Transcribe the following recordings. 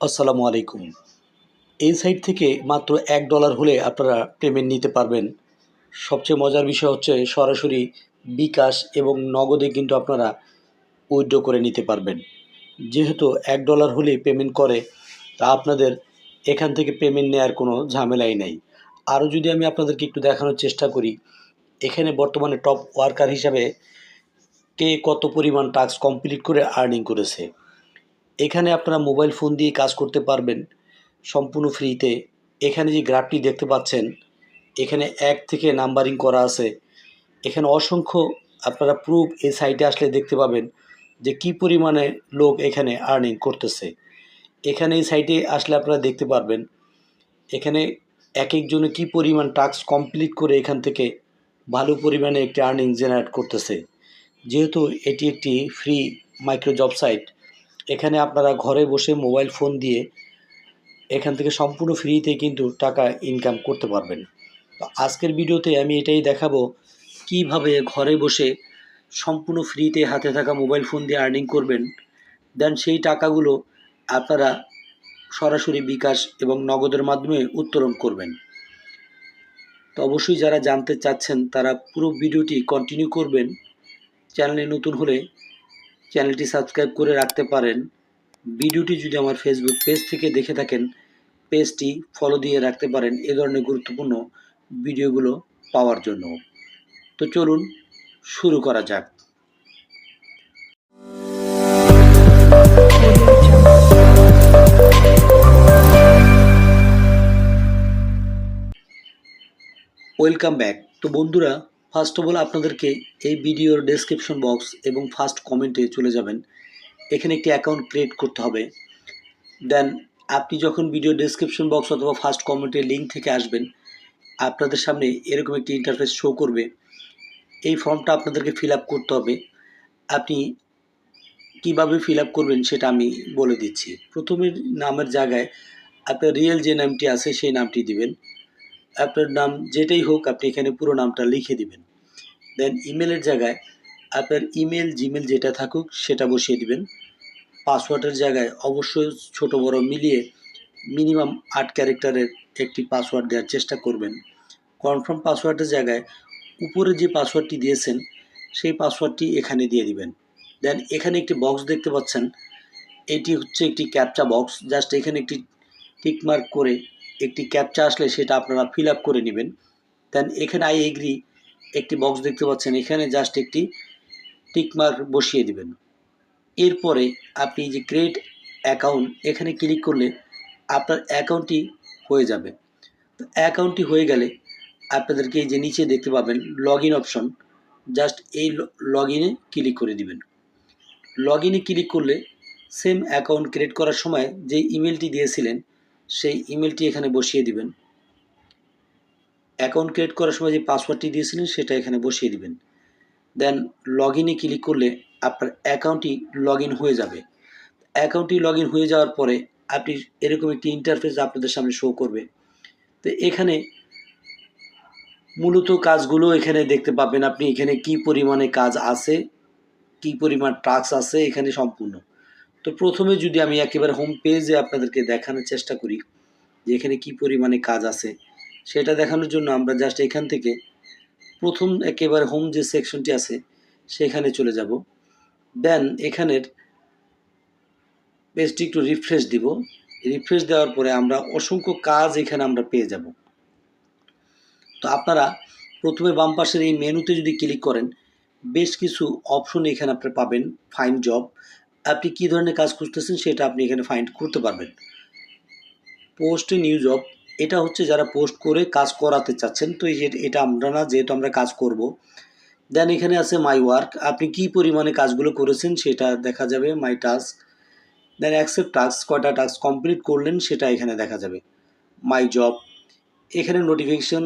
আসসালামু আলাইকুম। এই সাইট থেকে মাত্র এক ডলার হলে আপনারা পেমেন্ট নিতে পারবেন। সবচেয়ে মজার বিষয় হচ্ছে সরাসরি বিকাশ এবং নগদে কিন্তু আপনারা উইথড্র করে নিতে পারবেন। যেহেতু এক ডলার হলেই পেমেন্ট করে, তা আপনাদের এখান থেকে পেমেন্ট নেওয়ার কোনো ঝামেলাই নাই। আরও যদি আমি আপনাদেরকে একটু দেখানোর চেষ্টা করি, এখানে বর্তমানে টপ ওয়ার্কার হিসাবে কে কত পরিমাণ টাস্ক কমপ্লিট করে আর্নিং করেছে? এখানে আপনারা মোবাইল ফোন দিয়ে কাজ করতে পারবেন সম্পূর্ণ ফ্রিতে এখানে যে গ্রাফটি দেখতে পাচ্ছেন, এখানে এক থেকে নাম্বারিং করা আছে। এখানে অসংখ্য আপনারা প্রুফ এই সাইটে আসলে দেখতে পাবেন যে কি পরিমাণে লোক এখানে আর্নিং করতেছে। এখানে এই সাইটে আসলে আপনারা দেখতে পারবেন, এখানে এক একজনে কি পরিমাণ টাস্ক কমপ্লিট করে এখান থেকে ভালো পরিমাণে একটি আর্নিং জেনারেট করতেছে। যেহেতু এটি একটি ফ্রি মাইক্রো জব সাইট এখানে আপনারা ঘরে বসে মোবাইল ফোন দিয়ে এখান থেকে সম্পূর্ণ ফ্রিতে কিন্তু টাকা ইনকাম করতে পারবেন। তো আজকের ভিডিওতে আমি এটাই দেখাবো কীভাবে ঘরে বসে সম্পূর্ণ ফ্রিতে হাতে থাকা মোবাইল ফোন দিয়ে আর্নিং করবেন। দেন সেই টাকাগুলো আপনারা সরাসরি বিকাশ এবং নগদের মাধ্যমে উত্তোলন করবেন। তো অবশ্যই যারা জানতে চাচ্ছেন তারা পুরো ভিডিওটি কন্টিনিউ করবেন। চ্যানেলে নতুন হলে চ্যানেলটি সাবস্ক্রাইব করে রাখতে পারেন। ভিডিওটি যদি আমার ফেসবুক পেজ থেকে দেখে থাকেন পেজটি ফলো দিয়ে রাখতে পারেন এ ধরনের গুরুত্বপূর্ণ ভিডিওগুলো পাওয়ার জন্য। তো চলুন শুরু করা যাক। ওয়েলকাম ব্যাক তো বন্ধুরা ফার্স্ট অফ অল আপনাদেরকে এই ভিডিওর ডেসক্রিপশন বক্স এবং ফার্স্ট কমেন্টে চলে যাবেন। এখানে একটি অ্যাকাউন্ট ক্রিয়েট করতে হবে। দেন আপনি যখন ভিডিও ডেসক্রিপশন বক্স অথবা ফার্স্ট কমেন্টের লিঙ্ক থেকে আসবেন, আপনাদের সামনে এরকম একটি ইন্টারফেস শো করবে। এই ফর্মটা আপনাদেরকে ফিল করতে হবে। আপনি কীভাবে ফিল করবেন সেটা আমি বলে দিচ্ছি। প্রথমে নামের জায়গায় আপনার রিয়েল যে নামটি আছে, সেই নামটি দিবেন। আপনার নাম যেটাই হোক আপনি এখানে পুরো নামটা লিখে দিবেন। দেন ইমেলের জায়গায় আপনার ইমেল জিমেল যেটা থাকুক সেটা বসিয়ে দিবেন। পাসওয়ার্ডের জায়গায় অবশ্যই ছোট বড় মিলিয়ে মিনিমাম আট ক্যারেক্টারের একটি পাসওয়ার্ড দেওয়ার চেষ্টা করবেন। কনফার্ম পাসওয়ার্ডের জায়গায় উপরে যে পাসওয়ার্ডটি দিয়েছেন, সেই পাসওয়ার্ডটি এখানে দিয়ে দিবেন। দেন এখানে একটি বক্স দেখতে পাচ্ছেন। এটি হচ্ছে একটি ক্যাপচা বক্স জাস্ট এখানে একটি টিকমার্ক করে একটি ক্যাপচা আসলে সেটা আপনারা ফিল আপ করে নেবেন। দেন এখানে আই এগ্রি একটি বক্স দেখতে পাচ্ছেন। এখানে জাস্ট একটি টিকমার্ক বসিয়ে দিবেন। এরপরে আপনি যে ক্রিয়েট অ্যাকাউন্ট এখানে ক্লিক করলে আপনার অ্যাকাউন্টটি হয়ে যাবে। তো অ্যাকাউন্টটি হয়ে গেলে আপনাদেরকে এই যে নিচে দেখতে পাবেন লগ ইন অপশন জাস্ট এই লগ ইনে ক্লিক করে দিবেন। লগ ইনে ক্লিক করলে সেম অ্যাকাউন্ট ক্রিয়েট করার সময় যে ইমেলটি দিয়েছিলেন সেই ইমেলটি এখানে বসিয়ে দিবেন। অ্যাকাউন্ট ক্রিয়েট করার সময় যে পাসওয়ার্ডটি দিয়েছিলেন সেটা এখানে বসিয়ে দিবেন। দেন লগ ইনে ক্লিক করলে আপনার অ্যাকাউন্টটি লগ ইন হয়ে যাবে। অ্যাকাউন্টটি লগ ইন হয়ে যাওয়ার পরে আপনি এরকম একটি ইন্টারফেস আপনাদের সামনে শো করবে। তো এখানে মূলত কাজগুলো এখানে দেখতে পাবেন আপনি এখানে কি পরিমাণে কাজ আছে, কি পরিমাণ টাস্ক আছে এখানে সম্পূর্ণ। তো প্রথমে যদি আমি একেবারে হোম পেজে আপনাদেরকে দেখানোর চেষ্টা করি যে এখানে কি পরিমাণে কাজ আছে, সেটা দেখানোর জন্য আমরা জাস্ট এখান থেকে প্রথম একেবারে হোম যে সেকশনটি আছে, সেখানে চলে যাব। দেন এখানের পেজটি একটু রিফ্রেশ দিব। রিফ্রেশ দেওয়ার পরে আমরা অসংখ্য কাজ এখানে আমরা পেয়ে যাব। তো আপনারা প্রথমে বাম পাশের এই মেনুতে যদি ক্লিক করেন, বেশ কিছু অপশন এখানে আপনি পাবেন ফাইন জব আপনি কী ধরনের কাজ খুঁজতেছেন সেটা আপনি এখানে ফাইন্ড করতে পারবেন। পোস্ট নিউ জব এটা হচ্ছে যারা পোস্ট করে কাজ করাতে চাচ্ছেন, তো এটা আমরা না, যেহেতু আমরা কাজ করব। দেন এখানে আছে মাই ওয়ার্ক আপনি কি পরিমাণে কাজগুলো করেছেন সেটা দেখা যাবে my task then accept task কয়টা টাস্ক কমপ্লিট করলেন সেটা এখানে দেখা যাবে। মাই জব এখানে নোটিফিকেশন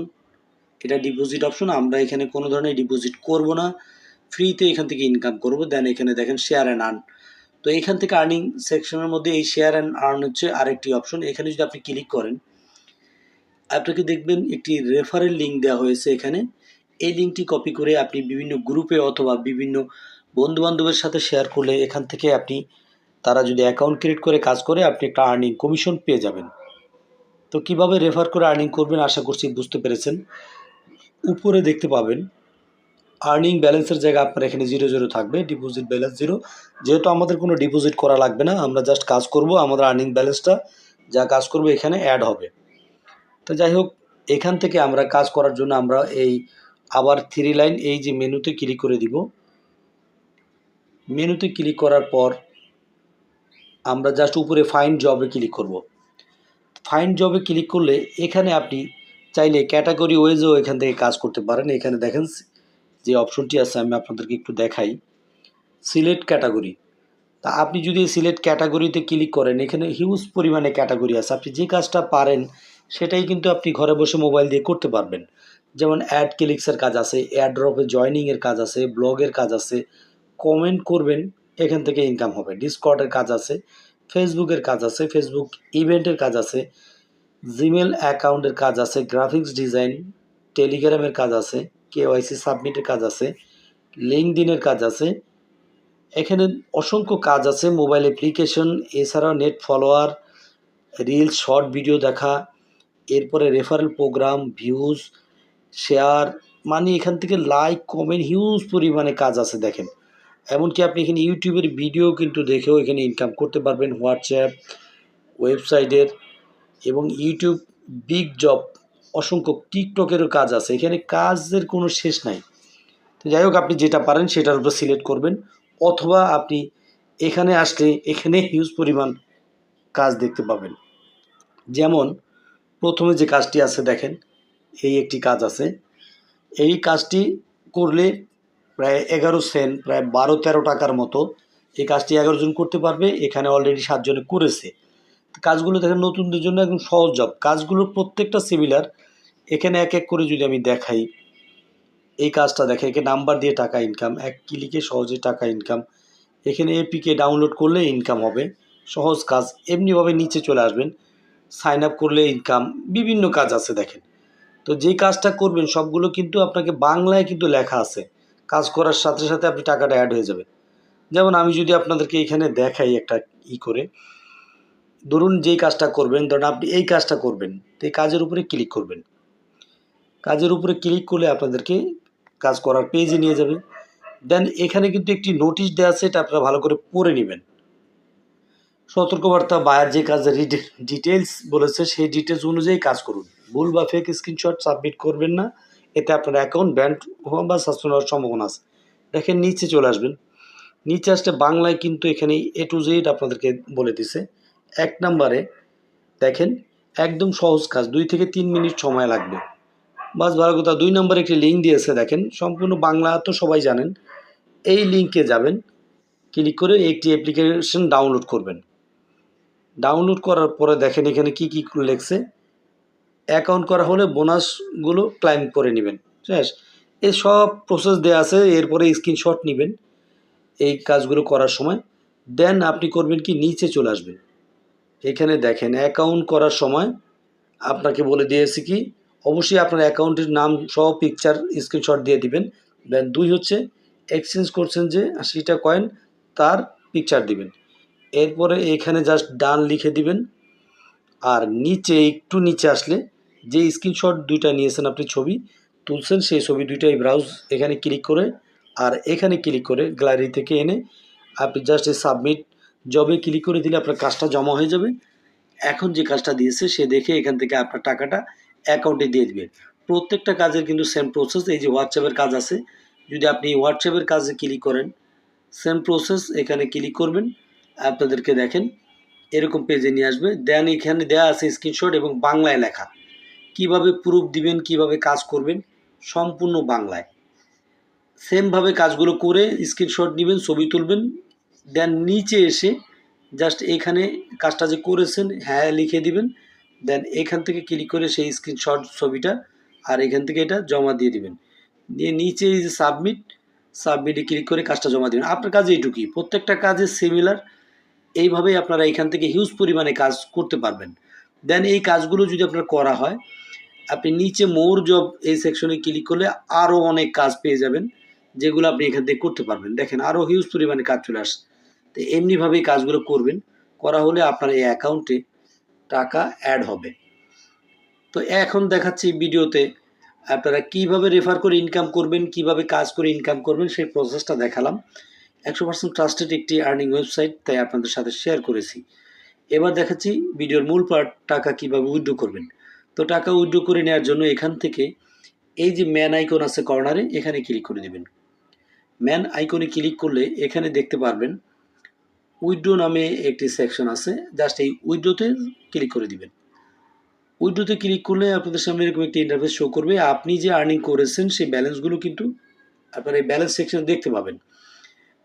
এটা ডিপোজিট অপশন আমরা এখানে কোনো ধরনের ডিপোজিট করব না ফ্রিতে এখান থেকে ইনকাম করব দেন এখানে দেখেন শেয়ার অ্যান্ড আর্ন তো এখান থেকে আর্নিং সেকশনের মধ্যে এই শেয়ার অ্যান্ড আর্ন হচ্ছে আরেকটি অপশন এখানে যদি আপনি ক্লিক করেন, আপনাকে দেখবেন একটি রেফারেল লিঙ্ক দেওয়া হয়েছে এখানে। এই লিঙ্কটি কপি করে আপনি বিভিন্ন গ্রুপে অথবা বিভিন্ন বন্ধুবান্ধবের সাথে শেয়ার করলে এখান থেকে আপনি, তারা যদি অ্যাকাউন্ট ক্রিয়েট করে, কাজ করে, আপনি একটা আর্নিং কমিশন পেয়ে যাবেন। তো কীভাবে রেফার করে আর্নিং করবেন আশা করছি বুঝতে পেরেছেন। উপরে দেখতে পাবেন আর্নিং ব্যালেন্সের জায়গায় আপনার এখানে জিরো জিরো থাকবে ডিপোজিট ব্যালেন্স জিরো যেহেতু আমাদের কোনো ডিপোজিট করা লাগবে না, আমরা জাস্ট কাজ করব, আমাদের আর্নিং ব্যালেন্সটা যা কাজ করব এখানে অ্যাড হবে। তো যাই হোক, এখান থেকে আমরা কাজ করার জন্য আমরা এই আবার থ্রি লাইন এই যে মেনুতে ক্লিক করে দিব। মেনুতে ক্লিক করার পর আমরা জাস্ট উপরে ফাইন্ড জবে ক্লিক করব। ফাইন্ড জবে ক্লিক করলে এখানে আপনি চাইলে ক্যাটাগরি ওয়েজেও এখান থেকে কাজ করতে পারেন। এখানে দেখেন যে অপশনটি আছে, আমি আপনাদেরকে একটু দেখাই। Select category. তা আপনি যদি সিলেক্ট ক্যাটাগরিতে ক্লিক করেন, এখানে হিউজ পরিমাণে ক্যাটাগরি আছে। আপনি যে কাজটা পারেন, সেটাই কিন্তু আপনি ঘরে বসে মোবাইল দিয়ে করতে পারবেন। যেমন অ্যাড ক্লিক্সের কাজ আছে অ্যাড ড্রপে জয়নিংয়ের কাজ আছে ব্লগের কাজ আছে। কমেন্ট করবেন, এখান থেকে ইনকাম হবে। ডিসকর্ডের কাজ আছে ফেসবুকের কাজ আছে ফেসবুক ইভেন্টের কাজ আছে জিমেল অ্যাকাউন্টের কাজ আছে গ্রাফিক্স ডিজাইন টেলিগ্রামের কাজ আছে। কেওয়াইসি সাবমিটের কাজ আছে লিঙ্কডিনের কাজ আছে, এখানে অসংখ্য কাজ আছে মোবাইল অ্যাপ্লিকেশন এছাড়াও net follower reels short video দেখা, এরপরে রেফারেল প্রোগ্রাম ভিউজ শেয়ার মানে এখান থেকে লাইক কমেন্ট হিউজ পরিমাণে কাজ আছে দেখেন। এমনকি আপনি এখানে ইউটিউবের ভিডিও কিন্তু দেখেও এখানে ইনকাম করতে পারবেন, হোয়াটসঅ্যাপ ওয়েবসাইটের এবং ইউটিউব বিগ জব অসংখ্য টিকটকেরও কাজ আছে। এখানে কাজের কোনো শেষ নাই। তো যাই হোক, আপনি যেটা পারেন সেটার উপর সিলেক্ট করবেন। অথবা আপনি এখানে আসলে এখানে হিউজ পরিমাণ কাজ দেখতে পাবেন। যেমন, প্রথমে যে কাজটি আছে দেখেন, এই একটি কাজ আছে। এই কাজটি করলে প্রায় এগারো সেন্ট, প্রায় বারো তেরো টাকার মতো এই কাজটি এগারো জন করতে পারবে। এখানে অলরেডি সাতজনে করেছে। কাজগুলো দেখেন, নতুনদের জন্য একদম সহজ জব কাজগুলোর প্রত্যেকটা সিমিলার এখানে এক এক করে যদি আমি দেখাই, এই কাজটা দেখে, একে নাম্বার দিয়ে টাকা ইনকাম এক ক্লিকে সহজে টাকা ইনকাম এখানে এপিকে ডাউনলোড করলে ইনকাম হবে, সহজ কাজ, এমনিভাবে নিচে চলে আসবেন সাইন আপ করলে ইনকাম বিভিন্ন কাজ আছে দেখেন। তো যেই কাজটা করবেন, সবগুলো কিন্তু আপনাকে বাংলায় কিন্তু লেখা আছে। কাজ করার সাথে সাথে আপনি টাকাটা অ্যাড হয়ে যাবে যেমন আমি যদি আপনাদেরকে এখানে দেখাই একটা ই করে, ধরুন যেই কাজটা করবেন, ধরুন আপনি এই কাজটা করবেন, তো এই কাজের উপরে ক্লিক করবেন। কাজের উপরে ক্লিক করলে আপনাদেরকে কাজ করার পেজে নিয়ে যাবে। দেন এখানে কিন্তু একটি নোটিশ দেওয়া আছে, এটা আপনারা ভালো করে পড়ে নেবেন। সতর্কবার্তা বায়ার যে কাজের ডিটেলস বলেছে, সেই ডিটেলস অনুযায়ী কাজ করুন। ভুল বা ফেক স্ক্রিনশট সাবমিট করবেন না, এতে আপনার অ্যাকাউন্ট ব্যান্ড হওয়া বা সাসপেন্ড হওয়ার সম্ভাবনা আছে। দেখেন নিচে চলে আসবেন। নিচে আসলে বাংলায় কিন্তু এখানে এ টু জেড আপনাদেরকে বলে দিছে। এক নম্বরে দেখেন, একদম সহজ কাজ, দুই থেকে তিন মিনিট সময় লাগবে। বাস ভালো কথা দুই নম্বরে একটি লিঙ্ক দিয়েছে, দেখেন। সম্পূর্ণ বাংলা তো সবাই জানেন। এই লিঙ্কে যাবেন ক্লিক করে একটি অ্যাপ্লিকেশন ডাউনলোড করবেন। ডাউনলোড করার পরে দেখেন এখানে কি কি লেখছে। অ্যাকাউন্ট করা হলে বোনাসগুলো ক্লাইম করে নেবেন। শেষ। এই সব প্রসেস দেওয়া আছে, এরপরে স্ক্রিনশট নেবেন এই কাজগুলো করার সময়। দেন আপনি করবেন কি, নিচে চলে আসবেন। এখানে দেখেন অ্যাকাউন্ট করার সময় আপনাকে বলে দিয়েছি কি অবশ্যই আপনার অ্যাকাউন্টের নাম সহ পিকচার স্ক্রিনশট দিয়ে দিবেন। দেন দুই হচ্ছে এক্সচেঞ্জ করছেন যে আশিটা কয়েন তার পিকচার দিবেন। এরপরে এখানে জাস্ট ডান লিখে দিবেন। আর নিচে, একটু নিচে আসলে যে স্ক্রিনশট দুইটা নিয়েছেন আপনি ছবি, তুলছেন সেই ছবি দুইটাই ব্রাউজ এখানে ক্লিক করে আর এখানে ক্লিক করে গ্যালারি থেকে এনে আপনি জাস্ট এই সাবমিট জবে ক্লিক করে দিলে আপনার কাজটা জমা হয়ে যাবে। এখন যে কাজটা দিয়েছে সে দেখে এখান থেকে আপনার টাকাটা অ্যাকাউন্টে দিয়ে দিবেন প্রত্যেকটা কাজের কিন্তু সেম প্রসেস এই যে হোয়াটসঅ্যাপের কাজ আছে, যদি আপনি হোয়াটসঅ্যাপের কাজে ক্লিক করেন সেম প্রসেস এখানে ক্লিক করবেন, আপনাদেরকে দেখেন, এরকম পেজে নিয়ে আসবে। দেন এখানে দেওয়া আছে স্ক্রিনশট এবং বাংলায় লেখা। কীভাবে প্রুফ দিবেন, কীভাবে কাজ করবেন, সম্পূর্ণ বাংলায়। সেমভাবে কাজগুলো করে স্ক্রিনশট নেবেন, ছবি তুলবেন দেন নিচে এসে জাস্ট এখানে কাজটা যে করেছেন হ্যাঁ লিখে দিবেন দেন এখান থেকে ক্লিক করে সেই স্ক্রিনশট ছবিটা আর এখান থেকে এটা জমা দিয়ে দিবেন। দিয়ে নিচে এই যে সাবমিট সাবমিটে ক্লিক করে কাজটা জমা দেবেন। আপনার কাজ এইটুকুই। প্রত্যেকটা কাজে সিমিলার এইভাবেই আপনারা এখান থেকে হিউজ পরিমাণে কাজ করতে পারবেন। দেন এই কাজগুলো যদি আপনার করা হয়, আপনি নিচে মোর জব এই সেকশনে ক্লিক করলে আরও অনেক কাজ পেয়ে যাবেন, যেগুলো আপনি এখান থেকে করতে পারবেন। দেখেন আরও হিউজ পরিমাণে কাজ চলে আসে তো এমনিভাবেই কাজগুলো করবেন। করা হলে আপনার এই অ্যাকাউন্টে টাকা অ্যাড হবে। তো এখন দেখাচ্ছি ভিডিওতে আপনারা কীভাবে রেফার করে ইনকাম করবেন, কীভাবে কাজ করে ইনকাম করবেন, সেই প্রসেসটা দেখালাম। একশো পার্সেন্ট ট্রাস্টেড একটি আর্নিং ওয়েবসাইট তাই আপনাদের সাথে শেয়ার করেছি। এবার দেখাচ্ছি ভিডিওর মূল পার্ট টাকা কীভাবে উইথড্র করবেন। তো টাকা উইথড্র করে নেওয়ার জন্য এখান থেকে এই যে ম্যান আইকন আছে কর্নারে এখানে ক্লিক করে দেবেন। ম্যান আইকনে ক্লিক করলে এখানে দেখতে পারবেন উইড্রো নামে একটি সেকশন আছে জাস্ট এই উইড্রোতে ক্লিক করে দিবেন। উইড্রোতে ক্লিক করলে আপনাদের সামনে এরকম একটি ইন্টারফেস শো করবে। আপনি যে আর্নিং করেছেন, সেই ব্যালেন্সগুলো কিন্তু আপনার এই ব্যালেন্স সেকশনে দেখতে পাবেন।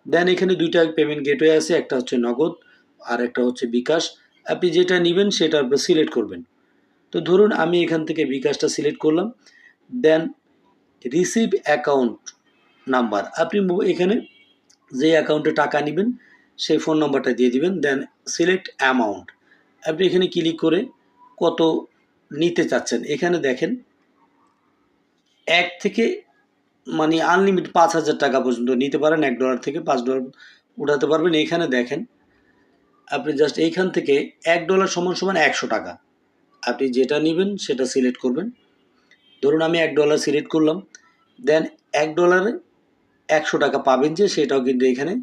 দেন এখানে দুইটা পেমেন্ট গেটওয়ে আছে, একটা হচ্ছে নগদ আর একটা হচ্ছে বিকাশ। আপনি যেটা নেবেন, সেটা সিলেক্ট করবেন। তো ধরুন আমি এখান থেকে বিকাশটা সিলেক্ট করলাম। দেন রিসিভ অ্যাকাউন্ট নাম্বার আপনি এখানে যে অ্যাকাউন্টে টাকা নেবেন সেই ফোন নাম্বারটা দিয়ে দিবেন দেন সিলেক্ট অ্যামাউন্ট আপনি এখানে ক্লিক করে কত নিতে চাচ্ছেন। এখানে দেখেন, এক থেকে মানে আনলিমিটেড পাঁচ হাজার টাকা পর্যন্ত নিতে পারেন, এক ডলার থেকে পাঁচ ডলার উঠাতে পারবেন। এখানে দেখেন, আপনি জাস্ট এইখান থেকে এক ডলার সমান সমান একশো টাকা। আপনি যেটা নেবেন, সেটা সিলেক্ট করবেন। ধরুন আমি এক ডলার সিলেক্ট করলাম দেন এক ডলারে একশো টাকা পাবেন যে, সেটাও কিন্তু এখানে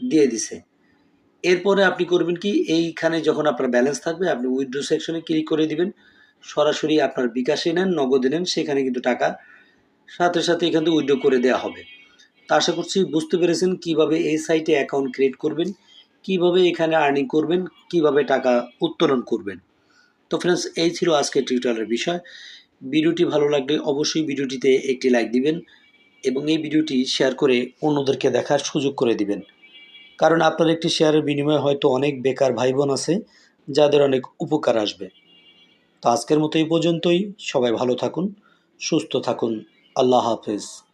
দিয়ে দিছে। এরপরে আপনি করবেন কি, এইখানে যখন আপনার ব্যালেন্স থাকবে, আপনি উইথড্রো সেকশনে ক্লিক করে দিবেন। সরাসরি আপনার বিকাশে নেন, নগদে নেন, সেখানে কিন্তু টাকা সাথে সাথে এখান থেকে উইথড্রো করে দেওয়া হবে। তা আশা করছি বুঝতে পেরেছেন কীভাবে এই সাইটে অ্যাকাউন্ট ক্রিয়েট করবেন, কীভাবে এখানে আর্নিং করবেন, কীভাবে টাকা উত্তোলন করবেন। তো ফ্রেন্ডস এই ছিল আজকের টিউটোরিয়ালের বিষয়। ভিডিওটি ভালো লাগলে অবশ্যই ভিডিওটিতে একটি লাইক দিবেন এবং এই ভিডিওটি শেয়ার করে অন্যদেরকে দেখার সুযোগ করে দিবেন। কারণ আপনার একটি শেয়ারের বিনিময়ে হয়তো অনেক বেকার ভাই বোন আছে, যাদের অনেক উপকার আসবে। তো আজকের মতো এই পর্যন্তই। সবাই ভালো থাকুন, সুস্থ থাকুন। আল্লাহ হাফেজ।